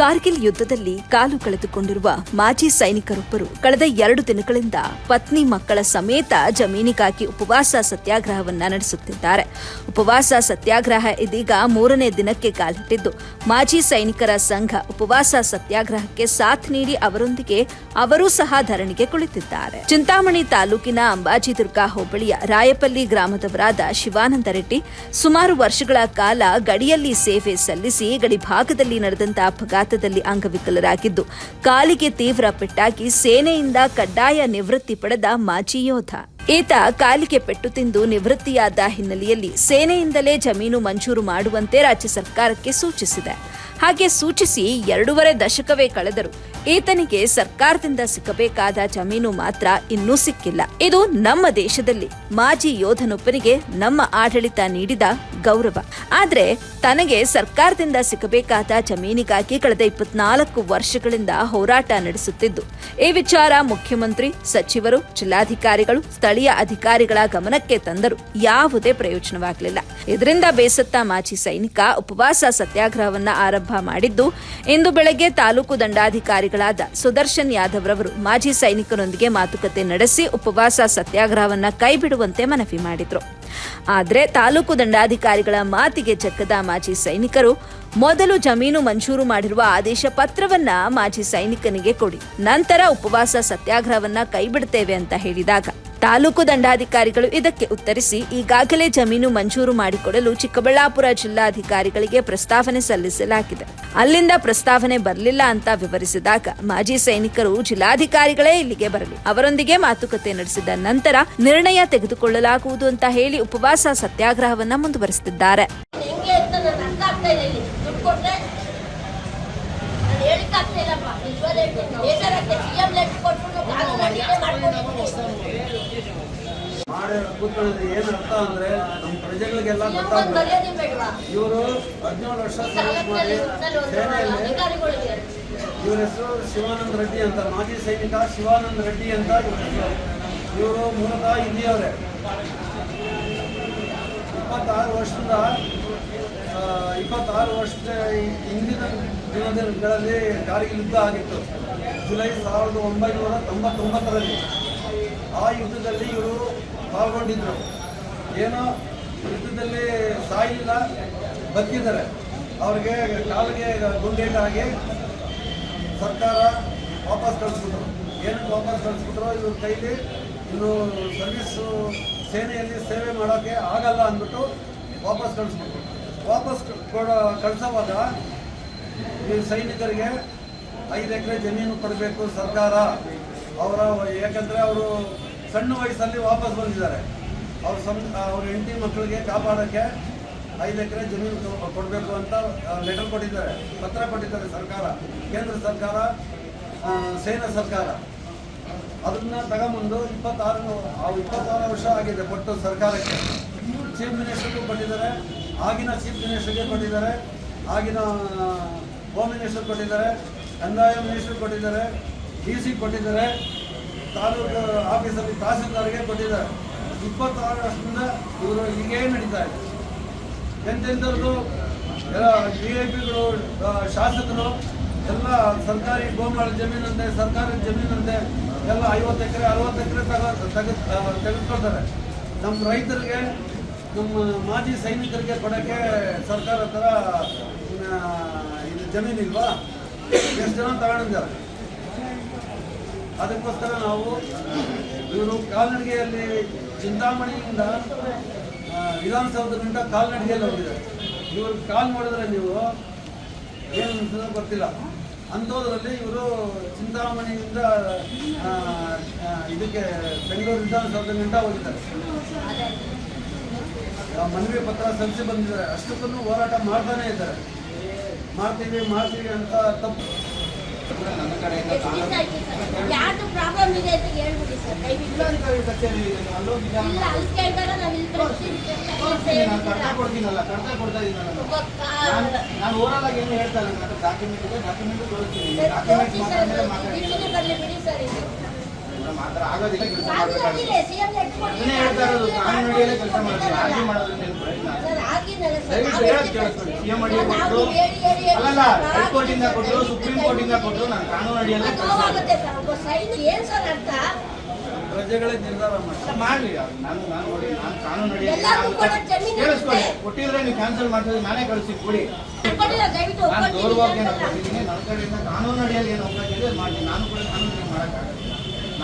ಕಾರ್ಗಿಲ್ ಯುದ್ಧದಲ್ಲಿ ಕಾಲು ಕಳೆದುಕೊಂಡಿರುವ ಮಾಜಿ ಸೈನಿಕರೊಬ್ಬರು ಕಳೆದ ಎರಡು ದಿನಗಳಿಂದ ಪತ್ನಿ ಮಕ್ಕಳ ಸಮೇತ ಜಮೀನಿಗಾಗಿ ಉಪವಾಸ ಸತ್ಯಾಗ್ರಹವನ್ನ ನಡೆಸುತ್ತಿದ್ದಾರೆ. ಉಪವಾಸ ಸತ್ಯಾಗ್ರಹ ಇದೀಗ ಮೂರನೇ ದಿನಕ್ಕೆ ಕಾಲಿಟ್ಟಿದ್ದು ಮಾಜಿ ಸೈನಿಕರ ಸಂಘ ಉಪವಾಸ ಸತ್ಯಾಗ್ರಹಕ್ಕೆ ಸಾಥ್ ನೀಡಿ ಅವರೊಂದಿಗೆ ಅವರೂ ಸಹ ಧರಣಿಗೆ ಕುಳಿತಿದ್ದಾರೆ. ಚಿಂತಾಮಣಿ ತಾಲೂಕಿನ ಅಂಬಾಜಿದುರ್ಗ ಹೋಬಳಿಯ ರಾಯಪಲ್ಲಿ ಗ್ರಾಮದವರಾದ ಶಿವಾನಂದ ರೆಡ್ಡಿ ಸುಮಾರು ವರ್ಷಗಳ ಕಾಲ ಗಡಿಯಲ್ಲಿ ಸೇವೆ ಸಲ್ಲಿಸಿ ಗಡಿ ಭಾಗದಲ್ಲಿ ನಡೆದಂತಹ ಅಪಘಾತದಲ್ಲಿ ಅಂಗವಿಕಲರಾಗಿದ್ದು, ಕಾಲಿಗೆ ತೀವ್ರ ಪೆಟ್ಟಾಗಿ ಸೇನೆಯಿಂದ ಕಡ್ಡಾಯ ನಿವೃತ್ತಿ ಪಡೆದ ಮಾಜಿ ಯೋಧ. ಈತ ಕಾಲಿಗೆ ಪೆಟ್ಟು ತಿಂದು ನಿವೃತ್ತಿಯಾದ ಹಿನ್ನೆಲೆಯಲ್ಲಿ ಸೇನೆಯಿಂದಲೇ ಜಮೀನು ಮಂಜೂರು ಮಾಡುವಂತೆ ರಾಜ್ಯ ಸರ್ಕಾರಕ್ಕೆ ಸೂಚಿಸಿದೆ. ಹಾಗೆ ಸೂಚಿಸಿ ಎರಡೂವರೆ ದಶಕವೇ ಕಳೆದರು ಈತನಿಗೆ ಸರ್ಕಾರದಿಂದ ಸಿಕ್ಕಬೇಕಾದ ಜಮೀನು ಮಾತ್ರ ಇನ್ನೂ ಸಿಕ್ಕಿಲ್ಲ. ಇದು ನಮ್ಮ ದೇಶದಲ್ಲಿ ಮಾಜಿ ಯೋಧನೊಬ್ಬನಿಗೆ ನಮ್ಮ ಆಡಳಿತ ನೀಡಿದ ಗೌರವ. ಆದ್ರೆ ತನಗೆ ಸರ್ಕಾರದಿಂದ ಸಿಕ್ಕಬೇಕಾದ ಜಮೀನಿಗಾಗಿ ಕಳೆದ ಇಪ್ಪತ್ನಾಲ್ಕು ವರ್ಷಗಳಿಂದ ಹೋರಾಟ ನಡೆಸುತ್ತಿದ್ದು, ಈ ವಿಚಾರ ಮುಖ್ಯಮಂತ್ರಿ, ಸಚಿವರು, ಜಿಲ್ಲಾಧಿಕಾರಿಗಳು, ಸ್ಥಳೀಯ ಅಧಿಕಾರಿಗಳ ಗಮನಕ್ಕೆ ತಂದರೂ ಯಾವುದೇ ಪ್ರಯೋಜನವಾಗಲಿಲ್ಲ. ಇದರಿಂದ ಬೇಸತ್ತ ಮಾಜಿ ಸೈನಿಕ ಉಪವಾಸ ಸತ್ಯಾಗ್ರಹವನ್ನ ಆರಂಭ ಮಾಡಿದ್ದು, ಇಂದು ಬೆಳಗ್ಗೆ ತಾಲೂಕು ದಂಡಾಧಿಕಾರಿಗಳಾದ ಸುದರ್ಶನ್ ಯಾದವ್ ರವರು ಮಾಜಿ ಸೈನಿಕರೊಂದಿಗೆ ಮಾತುಕತೆ ನಡೆಸಿ ಉಪವಾಸ ಸತ್ಯಾಗ್ರಹವನ್ನ ಕೈಬಿಡುವಂತೆ ಮನವಿ ಮಾಡಿದ್ರು. ಆದರೆ ತಾಲೂಕು ದಂಡಾಧಿಕಾರಿಗಳ ಮಾತಿಗೆ ಚಕ್ಕದ ಮಾಜಿ ಸೈನಿಕರು ಮೊದಲು ಜಮೀನು ಮಂಜೂರು ಮಾಡಿರುವ ಆದೇಶ ಪತ್ರವನ್ನ ಮಾಜಿ ಸೈನಿಕನಿಗೆ ಕೊಡಿ, ನಂತರ ಉಪವಾಸ ಸತ್ಯಾಗ್ರಹವನ್ನ ಕೈಬಿಡುತ್ತೇವೆ ಅಂತ ಹೇಳಿದಾಗ ತಾಲೂಕು ದಂಡಾಧಿಕಾರಿಗಳು ಇದಕ್ಕೆ ಉತ್ತರಿಸಿ, ಈಗಾಗಲೇ ಜಮೀನು ಮಂಜೂರು ಮಾಡಿಕೊಡಲು ಚಿಕ್ಕಬಳ್ಳಾಪುರ ಜಿಲ್ಲಾಧಿಕಾರಿಗಳಿಗೆ ಪ್ರಸ್ತಾವನೆ ಸಲ್ಲಿಸಲಾಗಿದೆ. ಅಲ್ಲಿಂದ ಪ್ರಸ್ತಾವನೆ ಬರಲಿಲ್ಲ ಅಂತ ವಿವರಿಸಿದಾಗ ಮಾಜಿ ಸೈನಿಕರು ಜಿಲ್ಲಾಧಿಕಾರಿಗಳೇ ಇಲ್ಲಿಗೆ ಬರಲಿ, ಅವರೊಂದಿಗೆ ಮಾತುಕತೆ ನಡೆಸಿದ ನಂತರ ನಿರ್ಣಯ ತೆಗೆದುಕೊಳ್ಳಲಾಗುವುದು ಅಂತ ಹೇಳಿ ಉಪವಾಸ ಸತ್ಯಾಗ್ರಹವನ್ನ ಮುಂದುವರೆಸುತ್ತಿದ್ದಾರೆ ಕೂತ್ಕೊಳ್ಳೋದು ಏನು ಅರ್ಥ ಅಂದ್ರೆ ನಮ್ಮ ಪ್ರಜೆಗಳಿಗೆಲ್ಲ ಬೇಡವಾ ಇವರು ಹದಿನೇಳು ವರ್ಷ ಸರ್ವಿಸ್ ಮಾಡಿ ಸೇನೆಯಲ್ಲಿ ಇವ್ರ ಹೆಸರು ಶಿವಾನಂದ ರೆಡ್ಡಿ ಅಂತ ಮಾಜಿ ಸೈನಿಕ ಶಿವಾನಂದ ರೆಡ್ಡಿ ಅಂತ ಇವರು ಮೂಲತಃ ಇಲ್ಲಿಯವರೇ ಇಪ್ಪತ್ತಾರು ವರ್ಷದಿಂದ ಇಪ್ಪತ್ತಾರು ವರ್ಷದ ಹಿಂದಿನ ದಿನಗಳಲ್ಲಿ ಕಾರ್ಗಿಲ್ ಯುದ್ಧ ಆಗಿತ್ತು. ಜುಲೈ ಸಾವಿರದ ಒಂಬೈನೂರ ತೊಂಬತ್ತೊಂಬತ್ತರಲ್ಲಿ ಆ ಯುದ್ಧದಲ್ಲಿ ಇವರು ಪಾಲ್ಗೊಂಡಿದ್ದರು ಏನೋ ಯುದ್ಧದಲ್ಲಿ ಸಾಯಿಲ್ಲ ಬದುಕಿದ್ದಾರೆ. ಅವ್ರಿಗೆ ಕಾಲಿಗೆ ಗುಂಡೇಟಾಗಿ ಸರ್ಕಾರ ವಾಪಸ್ ಕಳಿಸ್ಬಿಟ್ರು. ಏನಕ್ಕೆ ವಾಪಸ್ ಕಳಿಸ್ಬಿಟ್ರು? ಇವ್ರ ಕೈಲಿ ಇನ್ನು ಸರ್ವಿಸ್ಸು ಸೇನೆಯಲ್ಲಿ ಸೇವೆ ಮಾಡೋಕ್ಕೆ ಆಗಲ್ಲ ಅಂದ್ಬಿಟ್ಟು ವಾಪಸ್ ಕಳಿಸ್ಬಿಟ್ರು. ವಾಪಸ್ ಕೊಡೋ ಕಳಿಸೋವಾಗ ಈ ಸೈನಿಕರಿಗೆ ಐದು ಎಕರೆ ಜಮೀನು ಕೊಡಬೇಕು ಸರ್ಕಾರ. ಅವರ ಯಾಕಂದರೆ ಅವರು ಸಣ್ಣ ವಯಸ್ಸಲ್ಲಿ ವಾಪಸ್ ಬಂದಿದ್ದಾರೆ. ಅವ್ರ ಸಂ, ಅವ್ರ ಹೆಂಡತಿ ಮಕ್ಕಳಿಗೆ ಕಾಪಾಡೋಕ್ಕೆ ಐದು ಎಕರೆ ಜಮೀನು ಕೊಡಬೇಕು ಅಂತ ಲೆಟರ್ ಕೊಟ್ಟಿದ್ದಾರೆ. ಪತ್ರ ಕೊಟ್ಟಿದ್ದಾರೆ ಸರ್ಕಾರ. ಕೇಂದ್ರ ಸರ್ಕಾರ ಸೇನಾ ಸರ್ಕಾರ. ಅದನ್ನ ತಗೊಂಬಂದು ಇಪ್ಪತ್ತಾರು ಇಪ್ಪತ್ತಾರು ವರ್ಷ ಆಗಿದೆ ಕೊಟ್ಟು ಸರ್ಕಾರಕ್ಕೆ. ಚೀಫ್ ಮಿನಿಸ್ಟರ್ಗೂ ಕೊಟ್ಟಿದ್ದಾರೆ, ಆಗಿನ ಚೀಫ್ ಮಿನಿಸ್ಟರ್ಗೆ ಕೊಟ್ಟಿದ್ದಾರೆ, ಆಗಿನ ಹೋಮ್ ಮಿನಿಸ್ಟರ್ ಕೊಟ್ಟಿದ್ದಾರೆ, ಕಂದಾಯ ಮಿನಿಸ್ಟರ್ ಕೊಟ್ಟಿದ್ದಾರೆ, ಡಿ ಸಿ ಕೊಟ್ಟಿದ್ದಾರೆ, ತಾಲೂಕು ಆಫೀಸಲ್ಲಿ ತಹಸೀಲ್ದಾರ್ಗೆ ಕೊಟ್ಟಿದ್ದಾರೆ. ಇಪ್ಪತ್ತಾರು ವರ್ಷದಿಂದ ಇವರು ಹೀಗೇ ನಡೀತಾ ಇದೆ. ಎಂತೆಂಥದ್ದು ಡಿ ಐ ಪಿಗಳು ಶಾಸಕರು, ಎಲ್ಲ ಸರ್ಕಾರಿ ಗೋಮಾಳ ಜಮೀನಂತೆ ಸರ್ಕಾರಿ ಜಮೀನಂತೆ ಎಲ್ಲ ಐವತ್ತು ಎಕರೆ, ಅರವತ್ತು ಎಕರೆ ತಗ ತೆಗೆದು ತೆಗೆದುಕೊಳ್ತಾರೆ. ನಮ್ಮ ರೈತರಿಗೆ, ನಮ್ಮ ಮಾಜಿ ಸೈನಿಕರಿಗೆ ಕೊಡೋಕ್ಕೆ ಸರ್ಕಾರ ಹತ್ರ ಇದು ಜಮೀನಿಲ್ವಾ? ಎಷ್ಟು ಜನ ತಗೊಂಡಿದ್ದಾರೆ? ಅದಕ್ಕೋಸ್ಕರ ನಾವು ಇವರು ಕಾಲ್ನಡಿಗೆಯಲ್ಲಿ ಚಿಂತಾಮಣಿಯಿಂದ ವಿಧಾನಸೌಧದಿಂದ ಕಾಲ್ನಡಿಗೆಯಲ್ಲಿ ಹೋಗಿದ್ದಾರೆ. ಇವರು ಕಾಲ್ ಮಾಡಿದ್ರೆ ನೀವು ಏನು ಗೊತ್ತಿಲ್ಲ. ಅಂಥದ್ರಲ್ಲಿ ಇವರು ಚಿಂತಾಮಣಿಯಿಂದ ಇದಕ್ಕೆ ಬೆಂಗಳೂರು ವಿಧಾನಸೌಧದಿಂದ ಹೋಗಿದ್ದಾರೆ. ಮನವಿ ಪತ್ರ ಸಲ್ಲಿಸಿ ಬಂದಿದ್ದಾರೆ. ಅಷ್ಟಕ್ಕೂ ಹೋರಾಟ ಮಾಡ್ತಾನೆ ಇದ್ದಾರೆ. ಮಾಡ್ತೀವಿ ಮಾಡ್ತೀವಿ ಅಂತ ತಪ್ಪು. ಯಾರ್ದು ಪ್ರಾಬ್ಲಮ್ ಇದೆ ಅಂತ ಹೇಳ್ಬಿಡಿ ಸರ್ ದಯವಿಟ್ಟು ಇಲ್ಲ ಅಲ್ಲಿ ಕೇಳಿದಾಗ ನಾವು ಇಲ್ಲಿ ಡಾಕ್ಯುಮೆಂಟ್ ಬರ್ಲಿ ಬಿಡಿ ಸರ್ ಇದು ಹೈಕೋರ್ಟಿಂದ ಕೊಟ್ಟರು ಸುಪ್ರೀಂ ಕೋರ್ಟಿಂದ ಕೊಟ್ಟರು ನಾನು ಕಾನೂನು ಅಡಿಯಲ್ಲೇ ಏನ್ ಪ್ರಜೆಗಳೇ ನಿರ್ಧಾರ ಮಾಡಿ. ಮಾಡ್ಲಿ ನಾನು ನಾನು ನೋಡಿ ನಾನು ಕಾನೂನು ಅಡಿಯಲ್ಲಿ ಕೇಳಿಸ್ಕೊಳ್ಳಿ. ಕೊಟ್ಟಿದ್ರೆ ನೀವು ಕ್ಯಾನ್ಸಲ್ ಮಾಡ್ತೀವಿ ನಾನೇ ಕಳಿಸಿ ಕೊಡಿ. ನಾನು ಅಂತಲ್ಲ. ಕೊಟ್ಟಿದ್ದೀನಿ ನನ್ನ ಕಡೆಯಿಂದ ಕಾನೂನು ಅಡಿಯಲ್ಲಿ ಏನು ಹೋಗ್ತಾ ಇದೆ ಮಾಡಿ ನಾನು ಕೂಡ ಕಾನೂನು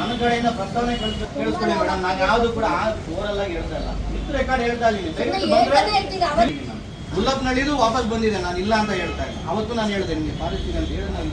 ನನ್ನ ಕಡೆಯಿಂದ ಪ್ರಸ್ತಾವನೆ ಕಳಿಸ್ ಕೇಳಿಸ್ಕೊಳ್ಳಿ ಮೇಡಮ್. ನಾನು ಯಾವ್ದು ಕೂಡ ಓರಲ್ ಆಗಿ ಹೇಳ್ತಾ ಇಲ್ಲ. ಮಿತ್ರ ರೆಕಾರ್ಡ್ ಹೇಳ್ತಾ ಇದ್ದೀನಿ. ದಯವಿಟ್ಟು ಸುಮ್ನೆ ಬಂದ್ರೆ ಹೇಳ್ತಾನೆ ಗುಲಾಬ್ ನಳಿದು ವಾಪಸ್ ಬಂದಿದೆ. ನಾನು ಇಲ್ಲ ಅಂತ ಹೇಳ್ತಾ ಇದ್ದೀನಿ ಅವತ್ತು ನಾನು ಹೇಳಿದೆ ನಿಮಗೆ ಪಾಲಿಸ್ತೀನಿ ಅಂತ ಹೇಳಿ ನಾನು